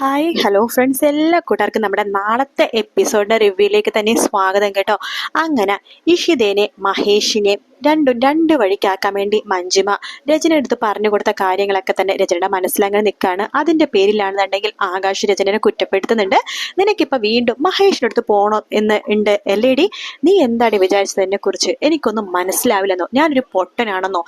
Hi hello friends എല്ലാ കൂട്ടുകാർക്കും നമ്മുടെ നാളത്തെ എപ്പിസോഡിന്റെ റിവ്യൂയിലേക്ക് തന്നെ സ്വാഗതം കേട്ടോ. അങ്ങനെ ഇഷിതേനെ മഹേഷിനെ രണ്ടും രണ്ട് വഴിക്കാക്കാൻ വേണ്ടി മഞ്ജിമ രചന എടുത്ത് പറഞ്ഞു കൊടുത്ത കാര്യങ്ങളൊക്കെ തന്നെ രചനയുടെ മനസ്സിലങ്ങനെ നിൽക്കുകയാണ് അതിന്റെ പേരിലാണെന്നുണ്ടെങ്കിൽ ആകാശ് രചനനെ കുറ്റപ്പെടുത്തുന്നുണ്ട്. നിനക്കിപ്പോൾ വീണ്ടും മഹേഷിന്റെ അടുത്ത് പോകണോ എന്ന് ഉണ്ട് എല്ലേടി നീ എന്താണ് വിചാരിച്ചതിനെ കുറിച്ച് എനിക്കൊന്നും മനസ്സിലാവില്ലെന്നോ? ഞാനൊരു പൊട്ടനാണെന്നോ?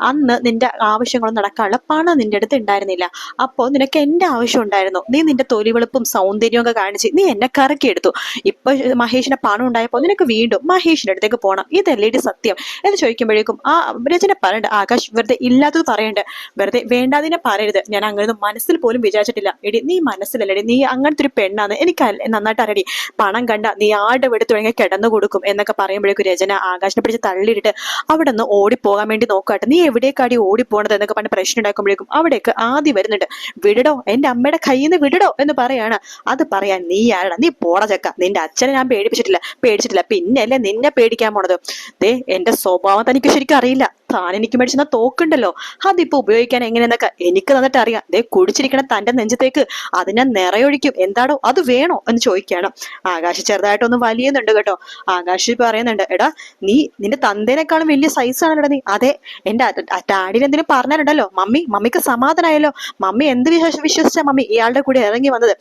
അന്ന് നിന്റെ ആവശ്യങ്ങളൊന്നും നടക്കാനുള്ള പണം നിന്റെ അടുത്ത് ഉണ്ടായിരുന്നില്ല. അപ്പോൾ നിനക്ക് എന്റെ ആവശ്യം ഉണ്ടായിരുന്നു. നീ നിന്റെ തൊലിവെളുപ്പും സൗന്ദര്യവും ഒക്കെ കാണിച്ച് നീ എന്നെ കറക്കിയെടുത്തു. ഇപ്പൊ മഹേഷിന്റെ പണം ഉണ്ടായപ്പോൾ നിനക്ക് വീണ്ടും മഹേഷിന്റെ അടുത്തേക്ക് പോകണം ഇതല്ലേടി സത്യം? എന്ന് ചോദിക്കുമ്പോഴേക്കും ആ രചന പറയണ്ട. ആകാശ് വെറുതെ ഇല്ലാത്തത് പറയണ്ട. വെറുതെ വേണ്ടാതിനെ പറയരുത്. ഞാൻ അങ്ങനെ മനസ്സിൽ പോലും വിചാരിച്ചിട്ടില്ല. എടി നീ മനസ്സിലല്ലടി. നീ അങ്ങനത്തെ ഒരു പെണ്ണാണ് എനിക്ക് നന്നായിട്ട് അറിയടി. പണം കണ്ട നീ ആടെ എടുത്തു തുടങ്ങി കിടന്നു കൊടുക്കും എന്നൊക്കെ പറയുമ്പോഴേക്കും രചന ആകാശിനെ പിടിച്ച് തള്ളിയിട്ട് അവിടെ നിന്ന് ഓടിപ്പോകാൻ വേണ്ടി നോക്കാട്ടെ. നീ എവിടേക്കാടി ഓടിപ്പോണത് എന്നൊക്കെ പറഞ്ഞ് പ്രശ്നം ഉണ്ടാക്കുമ്പോഴേക്കും അവിടേക്ക് ആദ്യം വരുന്നുണ്ട്. വിടടോ എന്റെ അമ്മയുടെ കയ്യിൽ നിന്ന് വിടടോ എന്ന് പറയാണ്. അത് പറയാൻ നീ ആരടാ? നീ പോട ചക്ക. നിന്റെ അച്ഛനെ ഞാൻ പേടിപ്പിച്ചിട്ടില്ല. പേടിച്ചിട്ടില്ല. പിന്നെ അല്ലേ നിന്നെ പേടിക്കാൻ പോണത്? ദേ എന്റെ സ്വഭാവം തനിക്ക് ശരിക്കും അറിയില്ല. താൻ എനിക്ക് മേടിച്ചെന്ന തോക്കുണ്ടല്ലോ. അതിപ്പോ ഉപയോഗിക്കാൻ എങ്ങനെയെന്നൊക്കെ എനിക്ക് തന്നിട്ട് അറിയാം. ദേ കുടിച്ചിരിക്കണ തന്റെ നെഞ്ചത്തേക്ക് അതിനെ നിറയൊഴിക്കും. എന്താടോ അത് വേണോ എന്ന് ചോദിക്കുകയാണ്. ആകാശ് ചെറുതായിട്ടൊന്ന് വലിയുന്നുണ്ട് കേട്ടോ. ആകാശ് പറയുന്നുണ്ട് എടാ നീ നിന്റെ തന്തേനേക്കാളും വലിയ സൈസ് ആണല്ലോ നീ. അതെ എന്റെ ഡാഡിന് പറഞ്ഞാലുണ്ടല്ലോ. മമ്മി മമ്മിക്ക് സമാധാനമായല്ലോ മമ്മി എന്ത് വിശേഷം വിശ്വസിച്ച മമ്മി ഇയാളുടെ കൂടെ ഇറങ്ങി വന്നത്?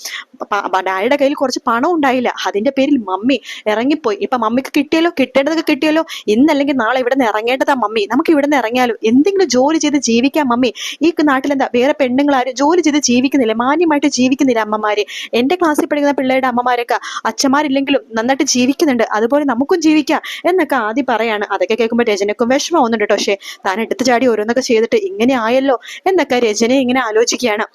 ഡാഡിയുടെ കയ്യിൽ കുറച്ച് പണം ഉണ്ടായില്ല. അതിന്റെ പേരിൽ മമ്മി ഇറങ്ങിപ്പോയി. ഇപ്പൊ മമ്മിക്ക് കിട്ടിയല്ലോ കിട്ടേണ്ടതൊക്കെ കിട്ടിയല്ലോ. ഇന്നല്ലെങ്കിൽ നാളെ ഇവിടെ നിന്ന് ഇറങ്ങേണ്ടതാ മമ്മി. നമുക്ക് ഇവിടെ നിന്ന് ഇറങ്ങിയാലോ എന്തെങ്കിലും ജോലി ചെയ്ത് ജീവിക്കാം മമ്മി ഈ നാട്ടിൽ എന്താ വേറെ പെണ്ണുങ്ങൾ ആരും ജോലി ചെയ്ത് ജീവിക്കുന്നില്ല. മാന്യമായിട്ട് ജീവിക്കുന്നില്ല അമ്മമാര്. എന്റെ ക്ലാസ്സിൽ പഠിക്കുന്ന പിള്ളേരുടെ അമ്മമാരൊക്കെ അച്ഛന്മാരില്ലെങ്കിലും നന്നായിട്ട് ജീവിക്കുന്നുണ്ട്. അതുപോലെ നമുക്കും ജീവിക്കാം എന്നൊക്കെ ആദ്യം പറയാണ്. അതൊക്കെ കേൾക്കുമ്പോൾ രചനക്കും വിഷമമാവുന്നുണ്ട് കേട്ടോ പക്ഷേ താൻ എടുത്തു ചാടി ഓരോന്നൊക്കെ ചെയ്തിട്ട് ഇങ്ങനെ ആയല്ലോ എന്നൊക്കെ രചന ഇങ്ങനെ ആലോചിക്കുകയാണ്.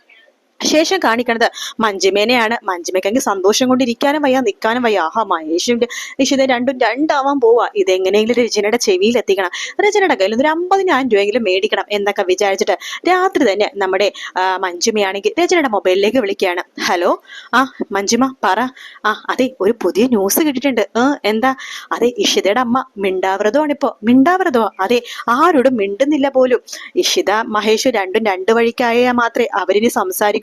ശേഷം കാണിക്കണത് മഞ്ജിമേനെയാണ്. മഞ്ജിമയ്ക്കെങ്കിൽ സന്തോഷം കൊണ്ട് ഇരിക്കാനും വയ്യ നിൽക്കാനും വയ്യ. ആഹാ മഹേഷിന്റെ ഇഷിത രണ്ടും രണ്ടാവാൻ പോവാ. ഇതെങ്ങനെയെങ്കിലും രചനയുടെ ചെവിയിൽ എത്തിക്കണം. രചനയുടെ കയ്യിൽ ഒരു അമ്പതിനായിരം രൂപയെങ്കിലും മേടിക്കണം എന്നൊക്കെ വിചാരിച്ചിട്ട് രാത്രി തന്നെ നമ്മുടെ മഞ്ജുമയാണെങ്കിൽ രചനയുടെ മൊബൈലിലേക്ക് വിളിക്കുകയാണ്. ഹലോ? ആ മഞ്ജിമ പറ. ആ അതെ ഒരു പുതിയ ന്യൂസ് കിട്ടിയിട്ടുണ്ട്. എന്താ? അതെ ഇഷിതയുടെ അമ്മ മിണ്ടാവ്രതമാണിപ്പോ. മിണ്ടാവ്രതോ അതെ ആരോടും മിണ്ടുന്നില്ല പോലും. ഇഷിത മഹേഷ് രണ്ടും രണ്ട് വഴിക്കായ മാത്രമേ അവരിനി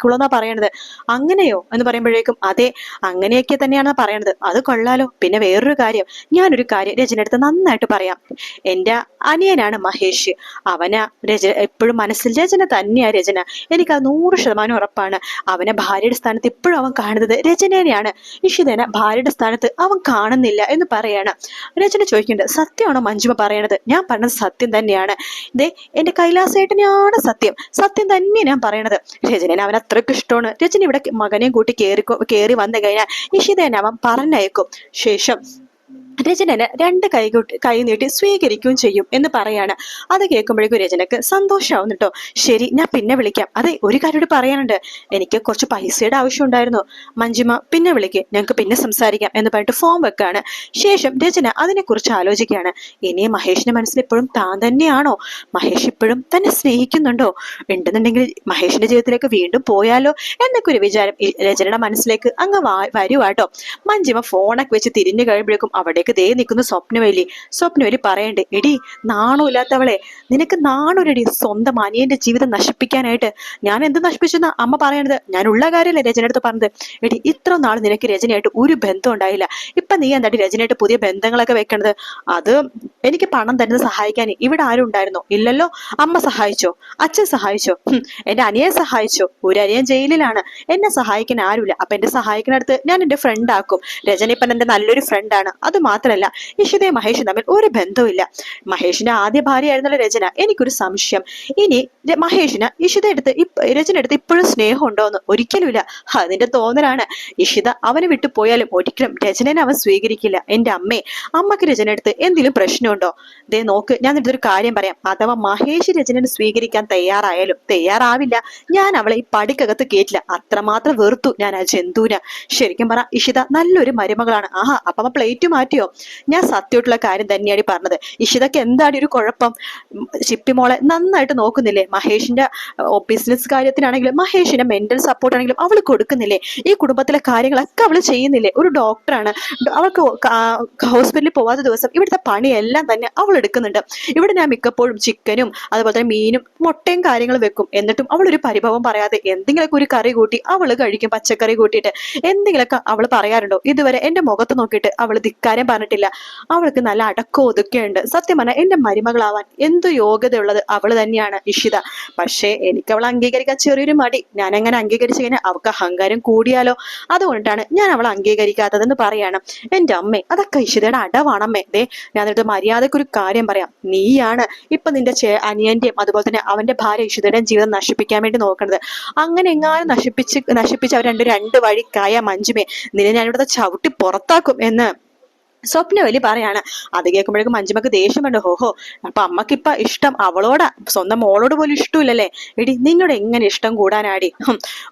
സംസാരിക്കുള്ളൂ എന്നാ പറയണത്. അങ്ങനെയോ? എന്ന് പറയുമ്പോഴേക്കും അതെ അങ്ങനെയൊക്കെ തന്നെയാണ് പറയണത്. അത് കൊള്ളാലോ. പിന്നെ വേറൊരു കാര്യം. ഞാനൊരു കാര്യം രചനയെടുത്ത് നന്നായിട്ട് പറയാം. എന്റെ അനിയനാണ് മഹേഷ്. അവനാ രച എപ്പോഴും മനസ്സിൽ രചന തന്നെയാ രചന എനിക്ക് അത് നൂറ് ശതമാനം ഉറപ്പാണ്. അവനെ ഭാര്യയുടെ സ്ഥാനത്ത് ഇപ്പോഴും അവൻ കാണുന്നത് രചനേനെയാണ് ഇഷിതനെ ഭാര്യയുടെ സ്ഥാനത്ത് അവൻ കാണുന്നില്ല എന്ന് പറയാണ്. രചന ചോദിക്കുന്നുണ്ട് സത്യമാണോ മഞ്ജുമ പറയണത്? ഞാൻ പറഞ്ഞത് സത്യം തന്നെയാണ്. ഇതേ എന്റെ കൈലാസേട്ടനെയാണ് സത്യം. സത്യം തന്നെ ഞാൻ പറയണത്. രചനനെ അവൻ അത്രയ്ക്ക് ഇഷ്ടമാണ്. രജനി ഇവിടെ മകനെയും കൂട്ടി കേറി കേറി വന്നു കഴിഞ്ഞാൽ നിഷിതേനെ അവൻ പറഞ്ഞയക്കും. ശേഷം രചനന് രണ്ട് കൈ കൈ നീട്ടി സ്വീകരിക്കുകയും ചെയ്യും എന്ന് പറയാണ്. അത് കേൾക്കുമ്പോഴേക്കും രചനക്ക് സന്തോഷമാവും കേട്ടോ. ശരി ഞാൻ പിന്നെ വിളിക്കാം. അതെ ഒരു കാര്യം കൂടി പറയാനുണ്ട്. എനിക്ക് കുറച്ച് പൈസയുടെ ആവശ്യം ഉണ്ടായിരുന്നു. മഞ്ജിമ പിന്നെ വിളിക്ക്. ഞങ്ങൾക്ക് പിന്നെ സംസാരിക്കാം എന്ന് പറഞ്ഞിട്ട് ഫോം വെക്കാണ്. ശേഷം രചന അതിനെക്കുറിച്ച് ആലോചിക്കുകയാണ്. ഇനി മഹേഷിന്റെ മനസ്സിൽ ഇപ്പോഴും താൻ തന്നെയാണോ? മഹേഷ് ഇപ്പോഴും തന്നെ സ്നേഹിക്കുന്നുണ്ടോ? ഉണ്ടെന്നുണ്ടെങ്കിൽ മഹേഷിന്റെ ജീവിതത്തിലേക്ക് വീണ്ടും പോയാലോ? എന്നൊക്കെ ഒരു വിചാരം രചനയുടെ മനസ്സിലേക്ക് അങ്ങ് വരുവാട്ടോ മഞ്ജിമ ഫോണൊക്കെ വെച്ച് തിരിഞ്ഞു കഴിയുമ്പോഴേക്കും അവിടേക്ക് ദേ നിൽക്കുന്ന സ്വപ്നവേലി സ്വപ്നവേലി പറയണ്ടേ എടി നാണമില്ലാത്തവളെ നിനക്ക് നാണൊരടി സ്വന്തം അനിയന്റെ ജീവിതം നശിപ്പിക്കാനായിട്ട് ഞാൻ എന്ത് നശിപ്പിച്ചെന്ന് അമ്മ പറയണത്? ഞാൻ ഉള്ള കാര്യമല്ലേ രചന അടുത്ത് പറഞ്ഞത്. എടി ഇത്ര നാൾ നിനക്ക് രചനയായിട്ട് ഒരു ബന്ധം ഉണ്ടായില്ല. ഇപ്പൊ നീ എന്താടി രചനയായിട്ട് പുതിയ ബന്ധങ്ങളൊക്കെ വെക്കണത്? അത് എനിക്ക് പണം തരുന്നത് സഹായിക്കാൻ ഇവിടെ ആരും ഉണ്ടായിരുന്നോ? ഇല്ലല്ലോ. അമ്മ സഹായിച്ചോ? അച്ഛൻ സഹായിച്ചോ? എന്റെ അനിയൻ സഹായിച്ചോ? ഒരു അനിയൻ ജയിലിലാണ്. എന്നെ സഹായിക്കാൻ ആരുമില്ല. അപ്പൊ എന്റെ സഹായിക്കുന്നിടത്ത് ഞാൻ എന്റെ ഫ്രണ്ട് ആക്കും. രചന ഇപ്പം എന്റെ നല്ലൊരു ഫ്രണ്ടാണ് അത് മാത്രമല്ല ഇഷിതയും മഹേഷും തമ്മിൽ ഒരു ബന്ധവുമില്ല. മഹേഷിന്റെ ആദ്യ ഭാര്യയായിരുന്നല്ലോ രചന. എനിക്കൊരു സംശയം. ഇനി മഹേഷിന് ഇഷിത എടുത്ത് രചന എടുത്ത് ഇപ്പോഴും സ്നേഹം ഉണ്ടോ എന്ന് ഒരിക്കലുമില്ല. അതിന്റെ തോന്നലാണ്. ഇഷിത അവനെ വിട്ടു പോയാലും ഒരിക്കലും രചനനെ അവൻ സ്വീകരിക്കില്ല. എന്റെ അമ്മേ അമ്മയ്ക്ക് രചന എടുത്ത് എന്തെങ്കിലും പ്രശ്നമുണ്ടോ? ദേ നോക്ക് ഞാൻ എടുത്ത് ഒരു കാര്യം പറയാം. അഥവാ മഹേഷ് രചനനെ സ്വീകരിക്കാൻ തയ്യാറായാലും തയ്യാറാവില്ല ഞാൻ അവളെ ഈ പടിക്കകത്ത് കേട്ടില്ല അത്രമാത്രം വെറുത്തു ഞാൻ ആ ജന്തുവിന്. ശരിക്കും പറ ഇഷിത നല്ലൊരു മരുമകളാണ്. ആഹാ അപ്പൊ പ്ലേറ്റ് മാറ്റിയോ? ഞാൻ സത്യമായിട്ടുള്ള കാര്യം തന്നെയാണ് പറഞ്ഞത്. ഇഷിതക്ക് എന്താണ് ഒരു കുഴപ്പം? ഷിപ്പി മോളെ നന്നായിട്ട് നോക്കുന്നില്ലേ? മഹേഷിന്റെ ബിസിനസ് കാര്യത്തിനാണെങ്കിലും മഹേഷിന്റെ മെന്റൽ സപ്പോർട്ട് ആണെങ്കിലും അവൾ കൊടുക്കുന്നില്ലേ? ഈ കുടുംബത്തിലെ കാര്യങ്ങളൊക്കെ അവൾ ചെയ്യുന്നില്ലേ? ഒരു ഡോക്ടറാണ് അവൾക്ക് ഹോസ്പിറ്റലിൽ പോവാത്ത ദിവസം ഇവിടുത്തെ പണിയെല്ലാം തന്നെ അവൾ എടുക്കുന്നുണ്ട്. ഇവിടെ ഞാൻ മിക്കപ്പോഴും ചിക്കനും അതുപോലെ തന്നെ മീനും മുട്ടയും കാര്യങ്ങളും വെക്കും. എന്നിട്ടും അവൾ ഒരു പരിഭവം പറയാതെ എന്തെങ്കിലുമൊക്കെ ഒരു കറി കൂട്ടി അവൾ കഴിക്കും പച്ചക്കറി കൂട്ടിയിട്ട് എന്തെങ്കിലുമൊക്കെ അവൾ പറയാറുണ്ടോ? ഇതുവരെ എന്റെ മുഖത്ത് നോക്കിയിട്ട് അവൾ ധിക്കാരം പറഞ്ഞിട്ടില്ല. അവൾക്ക് നല്ല അടക്കം ഒതുക്കെയുണ്ട് സത്യം പറഞ്ഞാൽ എന്റെ മരുമകളാവാൻ എന്തു യോഗ്യതയുള്ളത് അവൾ തന്നെയാണ് ഇഷിത. പക്ഷേ എനിക്ക് അവളെ അംഗീകരിക്കാൻ ചെറിയൊരു മടി. ഞാൻ എങ്ങനെ അംഗീകരിച്ചു കഴിഞ്ഞാൽ അവൾക്ക് അഹങ്കാരം കൂടിയാലോ? അതുകൊണ്ടാണ് ഞാൻ അവളെ അംഗീകരിക്കാത്തതെന്ന് പറയാണ്. എന്റെ അമ്മേ അതൊക്കെ ഇഷിതയുടെ അടവാണമ്മേ. ദേ എന്നിട്ട് മര്യാദക്കൊരു കാര്യം പറയാം. നീയാണ് ഇപ്പൊ നിന്റെ അനിയന്റെയും അതുപോലെ തന്നെ അവന്റെ ഭാര്യ ഇഷിതയുടെയും ജീവിതം നശിപ്പിക്കാൻ വേണ്ടി നോക്കുന്നത്. അങ്ങനെ എങ്ങാനും നശിപ്പിച്ച് നശിപ്പിച്ച് അവർ രണ്ട് വഴി കായ മഞ്ജുമേ നിന്നെ ഞാൻ ഇവിടുത്തെ ചവിട്ടി പുറത്താക്കും എന്ന് സ്വപ്നവലി പറയാണ്. അത് കേൾക്കുമ്പോഴേക്കും മഞ്ജുമക്ക് ദേഷ്യം വേണ്ട ഹോഹോ അപ്പൊ അമ്മക്കിപ്പ ഇഷ്ടം അവളോടാ. സ്വന്തം മോളോട് പോലും ഇഷ്ടമില്ലല്ലേ? എടി നിന്നോട് എങ്ങനെ ഇഷ്ടം കൂടാനാടി?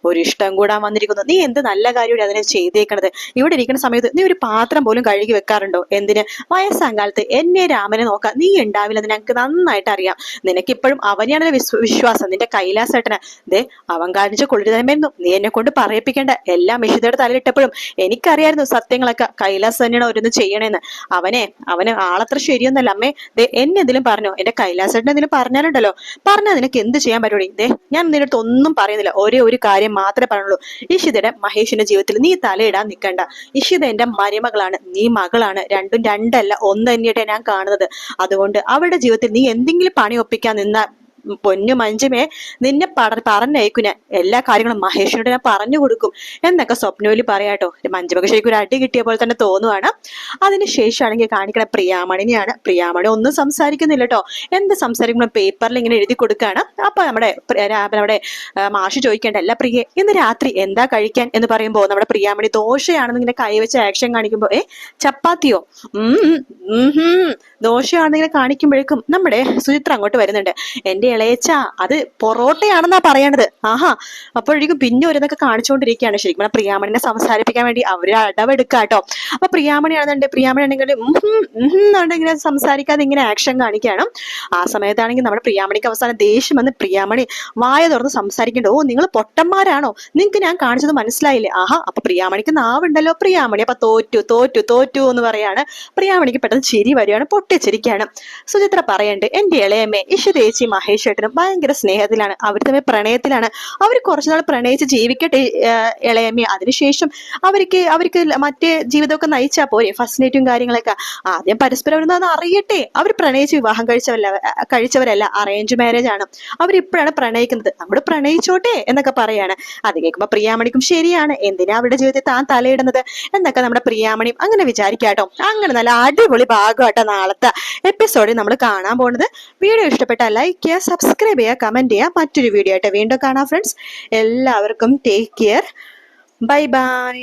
ഒരു ഇഷ്ടം കൂടാൻ വന്നിരിക്കുന്നു. നീ എന്ത് നല്ല കാര്യം അതിനെ ചെയ്തേക്കണത്? ഇവിടെ ഇരിക്കുന്ന സമയത്ത് നീ ഒരു പാത്രം പോലും കഴുകി വെക്കാറുണ്ടോ? എന്തിന്? വയസ്സാം കാലത്ത് എന്നെ രാമനെ നോക്കാൻ നീ ഉണ്ടാവില്ല ഞങ്ങൾക്ക് നന്നായിട്ട് അറിയാം. നിനക്കിപ്പോഴും അവനെയാണ് വിശ്വ വിശ്വാസം. നിന്റെ കൈലാസേട്ടന്. ദേ അവൻ കാണിച്ച കൊള്ളിരുതായ്മയായിരുന്നു നീ എന്നെ കൊണ്ട് പറയിപ്പിക്കേണ്ട എല്ലാം മിഷിതയുടെ തലയിലിട്ടപ്പോഴും എനിക്കറിയായിരുന്നു സത്യങ്ങളൊക്കെ. കൈലാസ് തന്നെയാണ് ഓരോന്ന് ചെയ്യണേന്ന്. അവനെ അവന് ആളത്ര ശരിയൊന്നല്ല. അമ്മേ ദേ എന്നെ എന്തെങ്കിലും പറഞ്ഞു? എന്റെ കൈലാസേട്ടൻ എന്തെങ്കിലും പറഞ്ഞാലുണ്ടല്ലോ. പറഞ്ഞാൽ നിനക്ക് എന്ത് ചെയ്യാൻ പറ്റുള്ളൂ ദേ ഞാൻ നിന്റെ ഒന്നും പറയുന്നില്ല. ഒരേ ഒരു കാര്യം മാത്രമേ പറഞ്ഞുള്ളൂ. ഇഷിതയുടെ മഹേഷിന്റെ ജീവിതത്തിൽ നീ തലയിടാൻ നിൽക്കണ്ട ഇഷിത എന്റെ മരുമകളാണ്. നീ മകളാണ്. രണ്ടും രണ്ടല്ല. ഒന്ന് തന്നെയായിട്ടാണ് ഞാൻ കാണുന്നത്. അതുകൊണ്ട് അവരുടെ ജീവിതത്തിൽ നീ എന്തെങ്കിലും പണി ഒപ്പിക്കാൻ നിന്ന പൊന്നു മഞ്ജുമേ നിന്നെ പറ പറഞ്ഞയക്കും ഞാൻ എല്ലാ കാര്യങ്ങളും മഹേഷിനോട് ഞാൻ പറഞ്ഞു കൊടുക്കും എന്നൊക്കെ സ്വപ്നവലി പറയാട്ടോ മഞ്ജുമക്ക് ശരിക്കും ഒരു അടി കിട്ടിയ പോലെ തന്നെ തോന്നുവാണ്. അതിന് ശേഷമാണെങ്കിൽ കാണിക്കണ പ്രിയാമണിനെയാണ്. പ്രിയാമണി ഒന്നും സംസാരിക്കുന്നില്ല കേട്ടോ എന്ത് സംസാരിക്കുമ്പോൾ പേപ്പറിൽ ഇങ്ങനെ എഴുതി കൊടുക്കുകയാണ് അപ്പൊ നമ്മുടെ നമ്മുടെ മാഷി ചോദിക്കേണ്ട അല്ല പ്രിയെ ഇന്ന് രാത്രി എന്താ കഴിക്കാൻ? എന്ന് പറയുമ്പോൾ നമ്മുടെ പ്രിയാമണി ദോശയാണെന്ന് ഇങ്ങനെ കൈവച്ച ആക്ഷൻ കാണിക്കുമ്പോൾ ഏ ചപ്പാത്തിയോ. ദോശയാണെന്ന് ഇങ്ങനെ കാണിക്കുമ്പോഴേക്കും നമ്മുടെ സുചിത്ര അങ്ങോട്ട് വരുന്നുണ്ട്. എന്റെ ഇളയച്ച അത് പൊറോട്ടയാണെന്നാ പറയണത്. ആഹാ അപ്പോഴേക്കും പിന്നെ ഒരുതൊക്കെ കാണിച്ചുകൊണ്ടിരിക്കുകയാണ് ശരിക്കും പ്രിയാമണിനെ സംസാരിപ്പിക്കാൻ വേണ്ടി അവർ അടവെടുക്കുക കേട്ടോ അപ്പൊ പ്രിയാമണിയാണെന്നുണ്ട് പ്രിയാമണി ആണെങ്കിൽ ഇങ്ങനെ സംസാരിക്കാതെ ഇങ്ങനെ ആക്ഷൻ കാണിക്കുകയാണ്. ആ സമയത്താണെങ്കിൽ നമ്മുടെ പ്രിയാമണിക്ക് അവസാനം ദേഷ്യം വന്ന് പ്രിയാമണി വായ തുറന്ന് സംസാരിക്കേണ്ട ഓ നിങ്ങൾ പൊട്ടന്മാരാണോ? നിങ്ങൾക്ക് ഞാൻ കാണിച്ചത് മനസ്സിലായില്ലേ? ആഹാ അപ്പൊ പ്രിയാമണിക്ക് നാവുണ്ടല്ലോ. പ്രിയാമണി അപ്പൊ തോറ്റു തോറ്റു തോറ്റു എന്ന് പറയാണ്. പ്രിയാമണിക്ക് പെട്ടെന്ന് ചിരി വരികയാണ് പൊട്ടിച്ചിരിക്കുകയാണ്. സുചിത്ര പറയണ്ട് എന്റെ ഇളയമ്മേ ദേശി മഹേഷ് ഏട്ടനും ഭയങ്കര സ്നേഹത്തിലാണ്. അവർ തമ്മിൽ പ്രണയത്തിലാണ്. അവർ കുറച്ചുനാൾ പ്രണയിച്ച് ജീവിക്കട്ടെ ഇളയമ്മ. അതിനുശേഷം അവർക്ക് അവർക്ക് മറ്റേ ജീവിതമൊക്കെ നയിച്ചാൽ പോരെ ഫസ്റ്റ് നൈറ്റും കാര്യങ്ങളൊക്കെ. ആദ്യം പരസ്പരം അവരൊന്നും അറിയട്ടെ. അവർ പ്രണയിച്ച് വിവാഹം കഴിച്ചവരല്ല കഴിച്ചവരല്ല. അറേഞ്ച് മാരേജ് ആണ്. അവരിപ്പോഴാണ് പ്രണയിക്കുന്നത്. നമ്മൾ പ്രണയിച്ചോട്ടെ എന്നൊക്കെ പറയാണ്. അത് കേൾക്കുമ്പോൾ പ്രിയാമണിക്കും ശരിയാണ്. എന്തിനാ അവരുടെ ജീവിതത്തിൽ താൻ തലയിടുന്നത് എന്നൊക്കെ നമ്മുടെ പ്രിയാമണിയും അങ്ങനെ വിചാരിക്കാട്ടോ അങ്ങനെ നല്ല അടിപൊളി ഭാഗമാട്ടോ നാളത്തെ എപ്പിസോഡിൽ നമ്മൾ കാണാൻ പോകുന്നത് വീഡിയോ ഇഷ്ടപ്പെട്ടാൽ ലൈക്ക് ചെയ്യുക സബ്സ്ക്രൈബ് ചെയ്യുക കമന്റ് ചെയ്യുക മറ്റൊരു വീഡിയോ ആയിട്ട് വീണ്ടും കാണാം ഫ്രണ്ട്സ് എല്ലാവർക്കും ടേക്ക് കെയർ ബൈ ബൈ